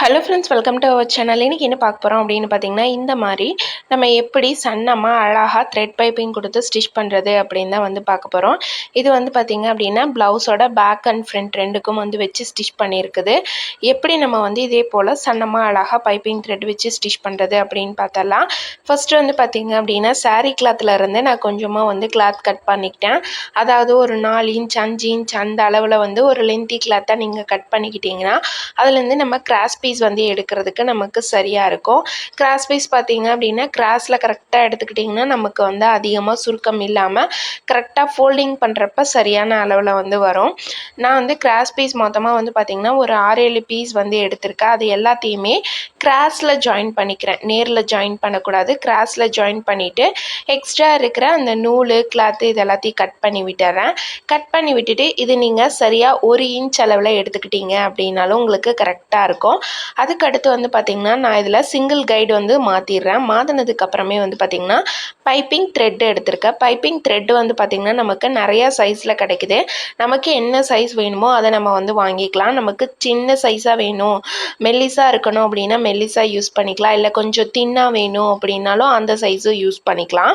Hello friends welcome to our channel இன்றைக்கி என்ன பார்க்க போகிறோம் அப்படின்னு பார்த்தீங்கன்னா இந்த மாதிரி நம்ம எப்படி சன்னமாக அழகாக த்ரெட் பைப்பிங் கொடுத்து ஸ்டிச் பண்ணுறது அப்படின்னு தான் வந்து பார்க்க போகிறோம் இது வந்து பார்த்திங்க அப்படின்னா ப்ளவுஸோட பேக் அண்ட் ஃப்ரண்ட் ரெண்டுக்கும் வந்து வச்சு ஸ்டிச் பண்ணியிருக்குது. எப்படி நம்ம வந்து இதே போல் சன்னமாக அழகாக பைப்பிங் த்ரெட் வச்சு ஸ்டிச் பண்ணுறது அப்படின்னு பார்த்தலாம் ஃபஸ்ட்டு வந்து பார்த்திங்க அப்படின்னா சாரீ கிளாத்தில் இருந்து நான் கொஞ்சமாக வந்து கிளாத் கட் பண்ணிக்கிட்டேன். அதாவது ஒரு நாலு இன்ச் அஞ்சு இன்ச் அந்த அளவில் வந்து ஒரு லென்த்தி கிளாத்தை நீங்கள் கட் பண்ணிக்கிட்டிங்கன்னா அதுலேருந்து நம்ம கிராஸ் பீஸ் வந்து எடுக்கிறதுக்கு நமக்கு சரியாக இருக்கும். கிராஸ் பீஸ் பார்த்தீங்க அப்படின்னா கிராஸில் கரெக்டாக எடுத்துக்கிட்டிங்கன்னா நமக்கு வந்து அதிகமாக சுருக்கம் இல்லாமல் கரெக்டாக ஃபோல்டிங் பண்ணுறப்ப சரியான அளவில் வந்து வரும். நான் வந்து கிராஸ் பீஸ் மொத்தமாக வந்து பார்த்திங்கன்னா ஒரு ஆறு ஏழு பீஸ் வந்து எடுத்திருக்கேன். அது எல்லாத்தையுமே கிராஸில் ஜாயின் பண்ணிக்கிறேன். நேரில் ஜாயின் பண்ணக்கூடாது. கிராஸில் ஜாயின் பண்ணிவிட்டு எக்ஸ்ட்ரா இருக்கிற அந்த நூல் கிளாத்து இது எல்லாத்தையும் கட் பண்ணி விட்டுறேன். கட் பண்ணி விட்டுட்டு இது நீங்கள் சரியாக ஒரு இன்ச் அளவில் எடுத்துக்கிட்டீங்க அப்படின்னாலும் உங்களுக்கு கரெக்டாக இருக்கும். அதுக்கடுத்து வந்து பார்த்திங்கன்னா நான் இதில் சிங்கிள் கைடு வந்து மாற்றிடுறேன் மாற்றினது அதுக்கப்புறமே வந்து பார்த்திங்கன்னா பைப்பிங் த்ரெட் எடுத்திருக்கேன் பைப்பிங் த்ரெட்டு வந்து பார்த்திங்கன்னா நமக்கு நிறையா சைஸில் கிடைக்குது. நமக்கு என்ன சைஸ் வேணுமோ அதை நம்ம வந்து வாங்கிக்கலாம். நமக்கு சின்ன சைஸாக வேணும். மெல்லிஸாக இருக்கணும் அப்படின்னா மெல்லிஸாக யூஸ் பண்ணிக்கலாம். இல்லை கொஞ்சம் தின்னாக வேணும் அப்படின்னாலும் அந்த சைஸும் யூஸ் பண்ணிக்கலாம்.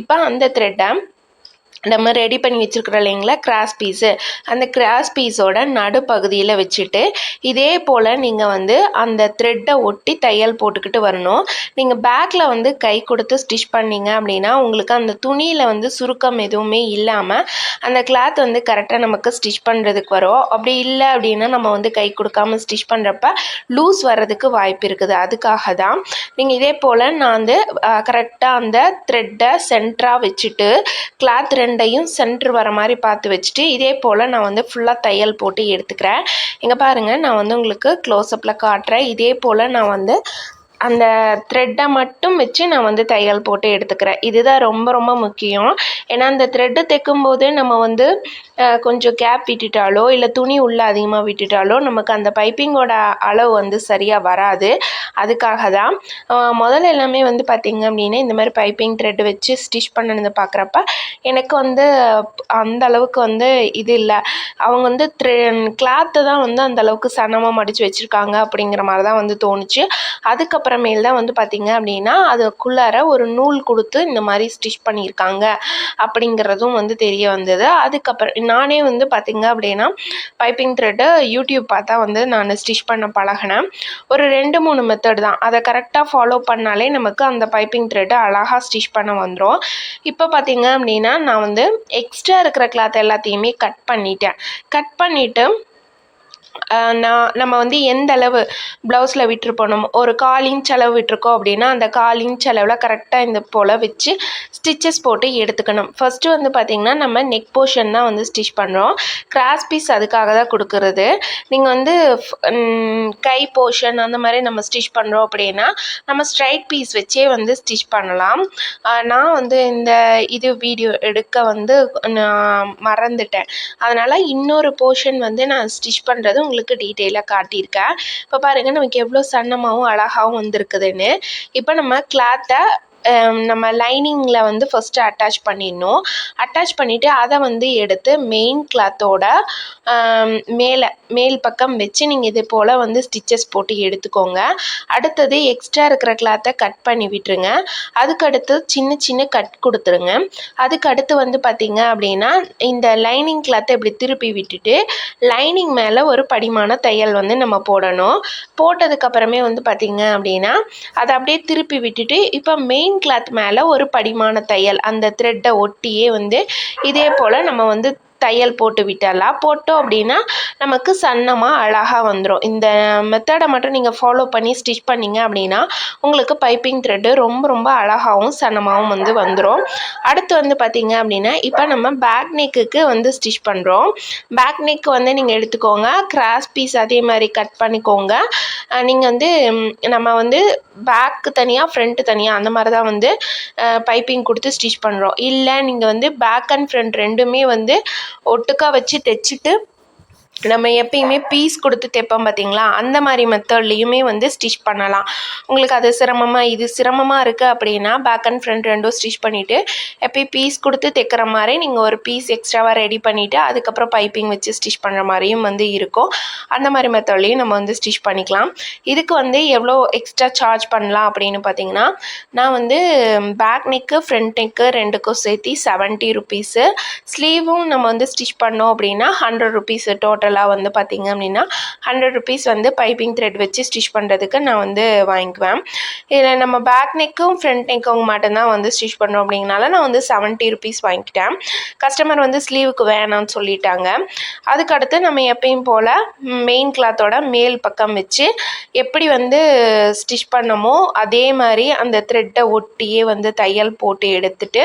இப்போ அந்த த்ரெட்டை நம்ம ரெடி பண்ணி வச்சுருக்குறோம் இல்லைங்களா? கிராஸ் பீஸு அந்த கிராஸ் பீஸோட நடுப்பகுதியில் வச்சுட்டு இதே போல் நீங்கள் வந்து அந்த த்ரெட்டை ஒட்டி தையல் போட்டுக்கிட்டு வரணும். நீங்கள் பேக்கில் வந்து கை கொடுத்து ஸ்டிச் பண்ணிங்க அப்படின்னா உங்களுக்கு அந்த துணியில் வந்து சுருக்கம் எதுவுமே இல்லாமல் அந்த கிளாத் வந்து கரெக்டாக நமக்கு ஸ்டிச் பண்ணுறதுக்கு வரும். அப்படி இல்லை அப்படின்னா நம்ம வந்து கை கொடுக்காம ஸ்டிச் பண்ணுறப்ப லூஸ் வர்றதுக்கு வாய்ப்பு இருக்குது. அதுக்காக தான் நீங்கள் இதே போல் நான் வந்து கரெக்டாக அந்த த்ரெட்டை சென்டராக வச்சுட்டு கிளாத் ரெண்டு ரெண்டையும் சென்ட்ரு வர மாதிரி பார்த்து வச்சுட்டு இதே போல் நான் வந்து ஃபுல்லாக தையல் போட்டு எடுத்துக்கிறேன். இங்கே பாருங்கள் நான் வந்து உங்களுக்கு க்ளோஸ்அப்பில் காட்டுறேன். இதே போல் நான் வந்து அந்த த்ரெட்டை மட்டும் வச்சு நான் வந்து தையல் போட்டு எடுத்துக்கிறேன். இதுதான் ரொம்ப ரொம்ப முக்கியம். ஏன்னா அந்த த்ரெட்டு தைக்கும்போது நம்ம வந்து கொஞ்சம் கேப் விட்டுட்டாலோ இல்லை துணி உள்ளே அதிகமாக விட்டுட்டாலோ நமக்கு அந்த பைப்பிங்கோட அளவு வந்து சரியாக வராது. அதுக்காக தான் முதல்ல எல்லாமே வந்து பார்த்திங்க அப்படின்னா இந்த மாதிரி பைப்பிங் த்ரெட் வச்சு ஸ்டிச் பண்ணது பார்க்குறப்ப எனக்கு வந்து அந்த அளவுக்கு வந்து இது இல்லை. அவங்க வந்து த்ரெ கிளாத்தை தான் வந்து அந்த அளவுக்கு மடித்து வச்சுருக்காங்க அப்படிங்கிற மாதிரி தான் வந்து தோணுச்சு. அதுக்கப்புறமேல் தான் வந்து பார்த்திங்க அப்படின்னா அதுக்குள்ளார ஒரு நூல் கொடுத்து இந்த மாதிரி ஸ்டிச் பண்ணியிருக்காங்க அப்படிங்கிறதும் வந்து தெரிய வந்தது. அதுக்கப்புறம் நானே வந்து பார்த்திங்க அப்படின்னா பைப்பிங் த்ரெட்டு யூடியூப் பார்த்தா வந்து நான் ஸ்டிச் பண்ண பழகினேன். ஒரு ரெண்டு மூணு மெத்தட் தான். அதை கரெக்டாக ஃபாலோ பண்ணாலே நமக்கு அந்த பைப்பிங் த்ரெட்டு அழகாக ஸ்டிச் பண்ண வந்துடும் இப்போ பார்த்திங்க அப்படின்னா நான் வந்து எக்ஸ்ட்ரா இருக்கிற கிளாத் எல்லாத்தையுமே கட் பண்ணிட்டேன். கட் பண்ணிவிட்டு நான் நம்ம வந்து எந்த அளவு ப்ளவுஸில் விட்டுருப்போம்? ஒரு கால் இன்ச் அளவு விட்டுருக்கோம் அப்படின்னா அந்த கால் இன்ச் அளவில் கரெக்டாக இந்த போல் வச்சு ஸ்டிச்சஸ் போட்டு எடுத்துக்கணும். ஃபஸ்ட்டு வந்து பார்த்திங்கன்னா நம்ம நெக் போர்ஷன் தான் வந்து ஸ்டிச் பண்ணுறோம் கிராஸ் பீஸ் அதுக்காக தான் கொடுக்குறது. நீங்கள் வந்து கை போர்ஷன் அந்த மாதிரி நம்ம ஸ்டிச் பண்ணுறோம் அப்படின்னா நம்ம ஸ்ட்ரைட் பீஸ் வச்சே வந்து ஸ்டிச் பண்ணலாம். நான் வந்து இந்த இது வீடியோ எடுக்க வந்து நான் மறந்துட்டேன். அதனால் இன்னொரு போர்ஷன் வந்து நான் ஸ்டிச் பண்ணுறது உங்களுக்கு டீட்டெயிலாக காட்டியிருக்கேன். இப்போ பாருங்கள் நமக்கு எவ்வளோ சன்னமாகவும் அழகாகவும் வந்திருக்குதுன்னு. இப்போ நம்ம கிளாத்தை நம்ம லைனிங்கில் வந்து ஃபஸ்ட்டு அட்டாச் பண்ணிடணும். அட்டாச் பண்ணிவிட்டு அதை வந்து எடுத்து மெயின் கிளாத்தோட மேலே மேல் பக்கம் வச்சு நீங்கள் இது போல் வந்து ஸ்டிச்சஸ் போட்டு எடுத்துக்கோங்க. அடுத்தது எக்ஸ்ட்ரா இருக்கிற கிளாத்தை கட் பண்ணி விட்டுருங்க. அதுக்கடுத்து சின்ன சின்ன கட் கொடுத்துருங்க. அதுக்கு அடுத்து வந்து பார்த்திங்க அப்படின்னா இந்த லைனிங் கிளாத்தை இப்படி திருப்பி விட்டுட்டு லைனிங் மேலே ஒரு படிமான தையல் வந்து நம்ம போடணும். போட்டதுக்கப்புறமே வந்து பார்த்திங்க அப்படின்னா அதை அப்படியே திருப்பி விட்டுட்டு இப்போ மெயின் லைனிங் கிளாத் மேலே ஒரு படிமான தையல் அந்த த்ரெட்டை ஒட்டியே வந்து இதே போல் நம்ம வந்து தையல் போட்டு விட்டலாம் போட்டோம் அப்படின்னா நமக்கு சன்னமாக அழகாக வந்துடும் இந்த மெத்தடை மட்டும் நீங்கள் ஃபாலோ பண்ணி ஸ்டிச் பண்ணிங்க அப்படின்னா உங்களுக்கு பைப்பிங் த்ரெட்டு ரொம்ப ரொம்ப அழகாகவும் சன்னமாகவும் வந்து வந்துடும் அடுத்து வந்து பார்த்திங்க அப்படின்னா இப்போ நம்ம பேக் நெக்குக்கு வந்து ஸ்டிச் பண்ணுறோம் பேக் நெக் வந்து நீங்கள் எடுத்துக்கோங்க. கிராஸ் பீஸ் அதே மாதிரி கட் பண்ணிக்கோங்க. நீங்கள் வந்து நம்ம வந்து பேக்கு தனியாக ஃப்ரண்ட்டு தனியாக அந்த மாதிரி தான் வந்து பைப்பிங் கொடுத்து ஸ்டிச் பண்ணுறோம் இல்லை நீங்கள் வந்து பேக் அண்ட் ஃப்ரண்ட் ரெண்டுமே வந்து ஒட்டுக்கா வச்சு தைச்சிட்டு நம்ம எப்பயுமே பீஸ் கொடுத்து தைப்போம் பார்த்தீங்களா அந்த மாதிரி மெத்தட்லேயுமே வந்து ஸ்டிச் பண்ணலாம். உங்களுக்கு அது சிரமமாக இது சிரமமாக இருக்குது அப்படின்னா பேக் அண்ட் ஃப்ரண்ட் ரெண்டும் ஸ்டிச் பண்ணிவிட்டு எப்பயும் பீஸ் கொடுத்து தைக்கிற மாதிரி நீங்கள் ஒரு பீஸ் எக்ஸ்ட்ராவாக ரெடி பண்ணிவிட்டு அதுக்கப்புறம் பைப்பிங் வச்சு ஸ்டிச் பண்ணுற மாதிரியும் வந்து இருக்கும். அந்த மாதிரி மெத்தட்லேயும் நம்ம வந்து ஸ்டிச் பண்ணிக்கலாம். இதுக்கு வந்து எவ்வளோ எக்ஸ்ட்ரா சார்ஜ் பண்ணலாம் அப்படின்னு பார்த்தீங்கன்னா நான் வந்து பேக் நெக்கு ஃப்ரண்ட் நெக்கு ரெண்டுக்கும் சேர்த்து செவன்ட்டி ருபீஸு ஸ்லீவும் நம்ம வந்து ஸ்டிச் பண்ணோம் அப்படின்னா ஹண்ட்ரட் ருபீஸு டோட்டல் ஜென்ரலாக வந்து பார்த்திங்க அப்படின்னா ஹண்ட்ரட் ருபீஸ் வந்து பைப்பிங் த்ரெட் வச்சு ஸ்டிச் பண்ணுறதுக்கு நான் வந்து வாங்கிக்குவேன். இதில் நம்ம பேக் நெக்கும் ஃப்ரண்ட் நெக்கும் மட்டும்தான் வந்து ஸ்டிச் பண்ணுறோம் அப்படிங்கனால நான் வந்து செவன்ட்டி ருபீஸ் வாங்கிட்டேன் கஸ்டமர் வந்து ஸ்லீவுக்கு வேணாம்னு சொல்லிட்டாங்க. அதுக்கடுத்து நம்ம எப்பயும் போல் மெயின் கிளாத்தோட மேல் பக்கம் வச்சு எப்படி வந்து ஸ்டிச் பண்ணமோ அதே மாதிரி அந்த த்ரெட்டை ஒட்டியே வந்து தையல் போட்டு எடுத்துட்டு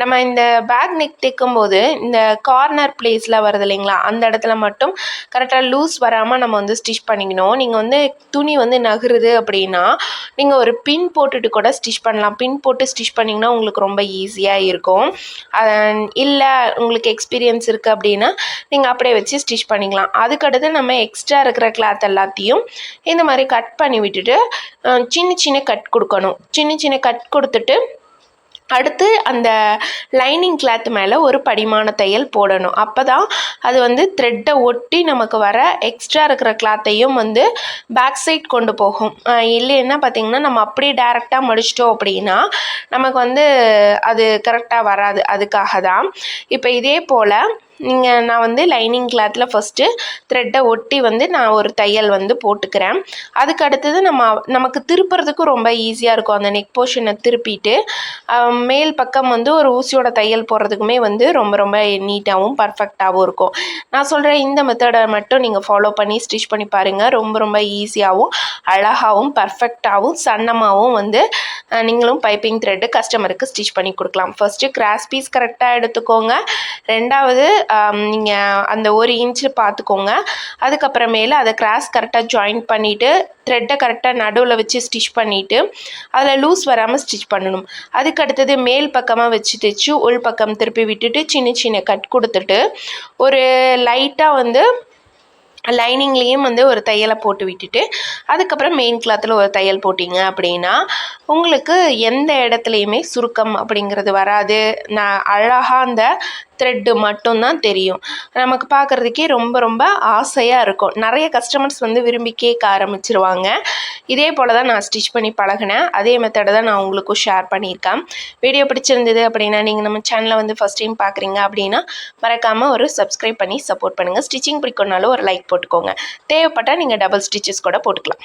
நம்ம இந்த பேக் நெக் தைக்கும்போது இந்த கார்னர் பிளேஸில் வருது இல்லைங்களா அந்த இடத்துல மட்டும் மட்டும் கரெக்டாக லூஸ் வராமல் நம்ம வந்து ஸ்டிச் பண்ணிக்கணும். நீங்கள் வந்து துணி வந்து நகருது அப்படின்னா நீங்கள் ஒரு பின் போட்டுட்டு கூட ஸ்டிச் பண்ணலாம். பின் போட்டு ஸ்டிச் பண்ணிங்கன்னா உங்களுக்கு ரொம்ப ஈஸியாக இருக்கும். இல்லை உங்களுக்கு எக்ஸ்பீரியன்ஸ் இருக்குது அப்படின்னா நீங்கள் அப்படியே வச்சு ஸ்டிச் பண்ணிக்கலாம். அதுக்கடுத்து நம்ம எக்ஸ்ட்ரா இருக்கிற கிளாத் எல்லாத்தையும் இந்த மாதிரி கட் பண்ணி விட்டுட்டு சின்ன சின்ன கட் கொடுக்கணும். சின்ன சின்ன கட் கொடுத்துட்டு அடுத்து அந்த லைனிங் கிளாத் மேலே ஒரு படிமான தையல் போடணும். அப்போ தான் அது வந்து த்ரெட்டை ஒட்டி நமக்கு வர எக்ஸ்ட்ரா இருக்கிற கிளாத்தையும் வந்து பேக் சைட் கொண்டு போகும். இல்லைன்னா பார்த்திங்கன்னா நம்ம அப்படியே டேரெக்டாக முடிச்சிட்டோம் அப்படின்னா நமக்கு வந்து அது கரெக்டாக வராது. அதுக்காக தான் இப்போ இதே போல் நீங்கள் நான் வந்து லைனிங் கிளாத்தில் ஃபஸ்ட்டு த்ரெட்டை ஒட்டி வந்து நான் ஒரு தையல் வந்து போட்டுக்கிறேன். அதுக்கு அடுத்தது நம்ம நமக்கு திருப்புறதுக்கும் ரொம்ப ஈஸியாக இருக்கும். அந்த நெக் போர்ஷனை திருப்பிட்டு மேல் பக்கம் வந்து ஒரு ஊசியோட தையல் போடுறதுக்குமே வந்து ரொம்ப ரொம்ப நீட்டாகவும் பர்ஃபெக்டாகவும் இருக்கும். நான் சொல்கிற இந்த மெத்தடை மட்டும் நீங்கள் ஃபாலோ பண்ணி ஸ்டிச் பண்ணி பாருங்கள் ரொம்ப ரொம்ப ஈஸியாகவும் அழகாகவும் பர்ஃபெக்டாகவும் சன்னமாகவும் வந்து நீங்களும் பைப்பிங் த்ரெட்டு கஸ்டமருக்கு ஸ்டிச் பண்ணி கொடுக்கலாம். ஃபஸ்ட்டு கிராஸ் பீஸ் கரெக்டாக எடுத்துக்கோங்க. ரெண்டாவது நீங்கள் அந்த ஒரு இன்ச்சு பார்த்துக்கோங்க அதுக்கப்புறமேல அதை கிராஸ் கரெக்டாக ஜாயின் பண்ணிவிட்டு த்ரெட்டை கரெக்டாக நடுவில் வச்சு ஸ்டிச் பண்ணிவிட்டு அதில் லூஸ் வராமல் ஸ்டிச் பண்ணணும். அதுக்கு அடுத்தது மேல் பக்கமாக வச்சு தைச்சு உள் பக்கம் திருப்பி விட்டுட்டு சின்ன சின்ன கட் கொடுத்துட்டு ஒரு லைட்டாக வந்து லைனிங்லேயும் வந்து ஒரு தையலை போட்டு விட்டுட்டு அதுக்கப்புறம் மெயின் கிளாத்தில் ஒரு தையல் போட்டிங்க அப்படின்னா உங்களுக்கு எந்த இடத்துலையுமே சுருக்கம் அப்படிங்கிறது வராது. நான் அழகாக அந்த த்ரெட்டு மட்டும்தான் தெரியும். நமக்கு பார்க்குறதுக்கே ரொம்ப ரொம்ப ஆசையாக இருக்கும். நிறைய கஸ்டமர்ஸ் வந்து விரும்பி கேட்க ஆரம்பிச்சிருவாங்க. இதே போல் தான் நான் ஸ்டிச் பண்ணி பழகினேன். அதே மெத்தடை தான் நான் உங்களுக்கும் ஷேர் பண்ணியிருக்கேன். வீடியோ பிடிச்சிருந்தது அப்படின்னா நீங்கள் நம்ம சேனலை வந்து ஃபஸ்ட் டைம் பார்க்குறீங்க அப்படின்னா மறக்காமல் ஒரு சப்ஸ்கிரைப் பண்ணி சப்போர்ட் பண்ணுங்கள் ஸ்டிச்சிங் பிடிக்கணுனாலும் ஒரு லைக் போட்டுக்கோங்க. தேவைப்பட்டால் நீங்கள் டபுள் ஸ்டிச்சஸ் கூட போட்டுக்கலாம்.